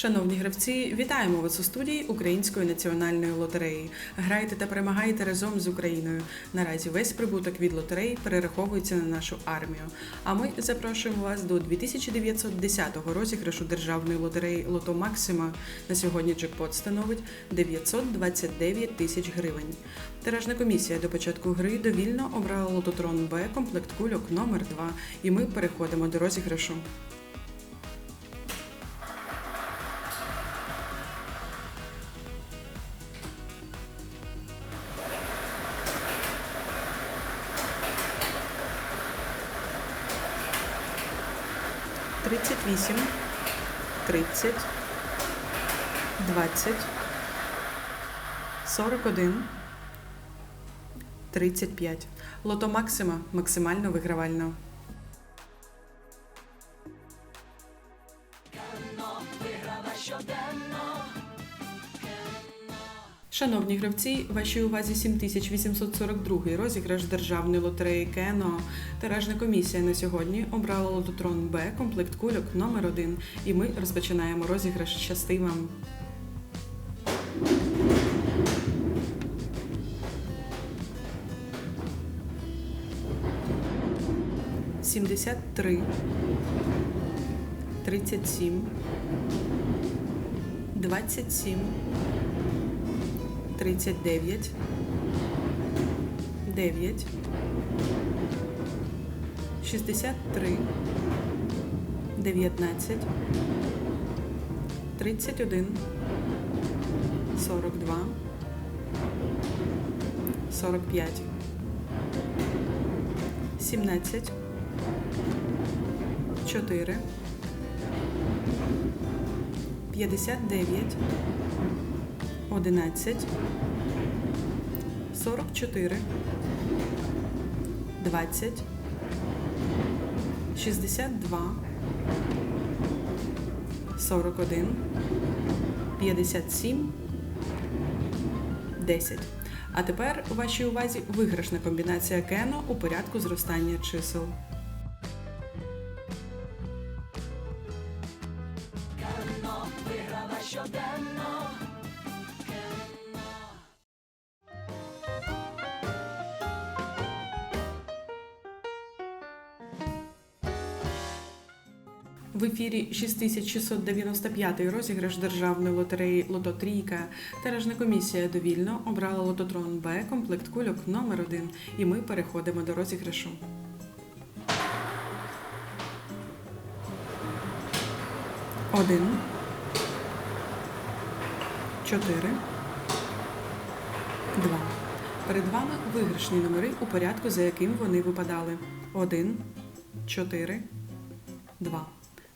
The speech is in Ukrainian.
Шановні гравці, вітаємо вас у студії Української національної лотереї. Грайте та перемагайте разом з Україною. Наразі весь прибуток від лотереї перераховується на нашу армію. А ми запрошуємо вас до 2910-го розіграшу державної лотереї Лото Максима. На сьогодні джекпот становить 929 тисяч гривень. Тиражна комісія до початку гри довільно обрала лототрон Б комплект кульок номер 2 і ми переходимо до розіграшу. Тридцять вісім, тридцять, двадцять, сорок один, тридцять п'ять. Лото Максима максимально вигравально. Шановні гравці, вашій увазі 7842 розіграш державної лотереї Кено. Тиражна комісія на сьогодні обрала лототрон Б комплект кульок номер 1 І ми розпочинаємо розіграш. Щасти вам! Сімдесят три, тридцять сім, двадцять сім. 39, 9, 63, 19, 31, 42, 45, 17, 4, 59, 11, 44, 20, 62, 41, 57, 10. А тепер у вашій увазі виграшна комбінація кено у порядку зростання чисел. В ефірі 6695 розіграш державної лотереї Лото Трійка. Тиражна комісія довільно обрала лототрон Б комплект кульок номер 1 І ми переходимо до розіграшу. Один. Чотири. Два. Перед вами виграшні номери у порядку, за яким вони випадали. Один, чотири, два.